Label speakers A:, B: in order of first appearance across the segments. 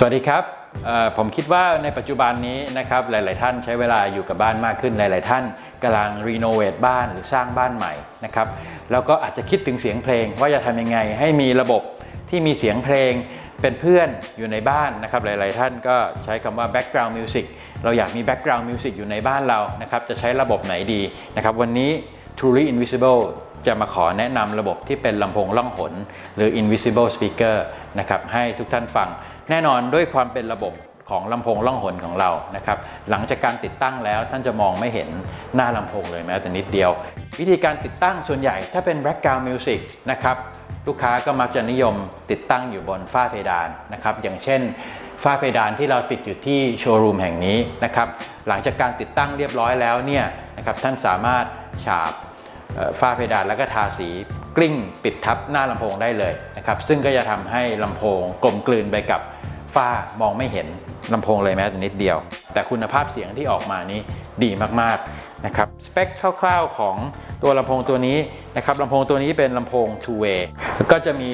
A: สวัสดีครับผมคิดว่าในปัจจุบันนี้นะครับหลาย ๆ ท่านใช้เวลาอยู่กับบ้านมากขึ้นหลาย ๆ ท่านกำลังรีโนเวทบ้านหรือสร้างบ้านใหม่นะครับแล้วก็อาจจะคิดถึงเสียงเพลง ว่าจะทำยังไงให้มีระบบที่มีเสียงเพลงเป็นเพื่อนอยู่ในบ้านนะครับหลาย ๆ ท่านก็ใช้คำว่า background music เราอยากมี background music อยู่ในบ้านเรานะครับจะใช้ระบบไหนดีนะครับวันนี้ Truly Invisible จะมาขอแนะนำระบบที่เป็นลำโพงล่องหน หรือ Invisible Speaker นะครับให้ทุกท่านฟัง แน่นอนด้วยความเป็นระบบของลำโพงล่องหนของเรานะครับ หลังจากการติดตั้งแล้วท่านจะมองไม่เห็นหน้าลำโพงเลยแม้แต่นิดเดียว วิธีการติดตั้งส่วนใหญ่ถ้าเป็น background music นะครับลูกค้าก็มักจะนิยมติดตั้งอยู่บนฝ้าเพดานนะครับ อย่างเช่นฝ้าเพดานที่เราติดอยู่ที่โชว์รูมแห่งนี้นะครับ หลังจากการติดตั้งเรียบร้อยแล้วเนี่ยนะครับท่านสามารถฉาบฝ้าเพดานแล้วก็ทาสีกลิ้งปิดทับหน้าลำโพงได้เลยนะครับ ซึ่งก็จะทำให้ลำโพงกลมกลืนไปกับ ฝ้ามองไม่เห็นลำโพงเลยแม้แต่นิดเดียว แต่คุณภาพเสียงที่ออกมานี้ดีมากๆนะครับสเปคคร่าวๆของตัวลำโพงตัวนี้นะครับลำโพงตัวนี้เป็นลำโพง two way ก็จะมี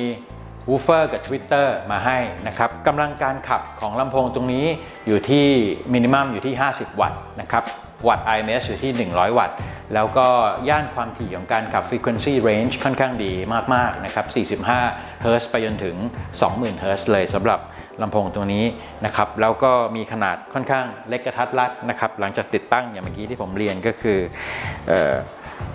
A: วูเฟอร์กับ Twitter มาให้นะครับกำลังการขับของลำโพงตรงนี้อยู่ที่มินิมัมอยู่ที่ 50 วัตต์นะครับวัตต์ IMS อยู่ที่ 100 วัตต์ แล้วก็ย่านความถี่ของการขับ Frequency Range ค่อนข้างดีมาก ๆ นะครับ 45 เฮิร์ตซ์ไปจนถึง 20,000 เฮิร์ตซ์เลยสำหรับ ลำโพงตัวนี้นะครับแล้วก็มีขนาดค่อนข้างเล็กกระทัดรัดนะครับหลังจากติดตั้งอย่างเมื่อกี้ที่ผมเรียนก็คือออ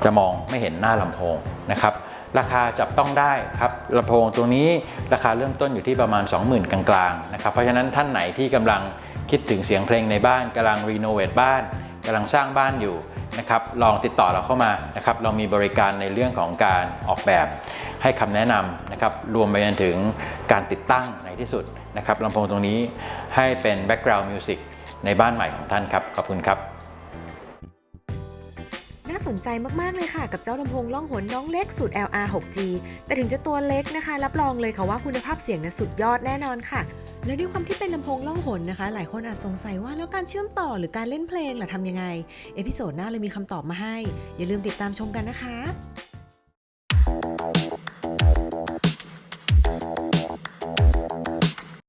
A: จะมองไม่เห็นหน้าลำโพงนะครับราคาจับต้องได้ครับลำโพงตัวนี้ราคาเริ่มต้นอยู่ที่ประมาณ 20,000 กลางๆนะครับเพราะฉะนั้นท่านไหนที่กำลังคิดถึงเสียงเพลงในบ้านกำลังรีโนเวทบ้านกำลังสร้างบ้านอยู่นะครับลองติดต่อเราเข้ามานะครับเรามีบริการในเรื่องของการออกแบบให้คำแนะนำนะครับรวมไปจนถึง การติดตั้งในที่สุดนะครับลำโพงตรงนี้ให้เป็น background music ในบ้านใหม่ของท่านครับ ขอบคุณครับ
B: น่าสนใจมาก ๆ เลยค่ะ กับเจ้าลำโพงล่องหนน้องเล็กสูตร LR 6G แต่ถึงจะตัวเล็กนะคะ รับรองเลยค่ะว่าคุณภาพเสียงนะสุดยอดแน่นอนค่ะ และด้วยความที่เป็นลำโพงล่องหนนะคะ หลายคนอาจสงสัยว่าแล้วการเชื่อมต่อหรือการเล่นเพลงล่ะทำยังไง เอพิโซดหน้าเลยมีคำตอบมาให้ อย่าลืมติดตามชมกันนะคะ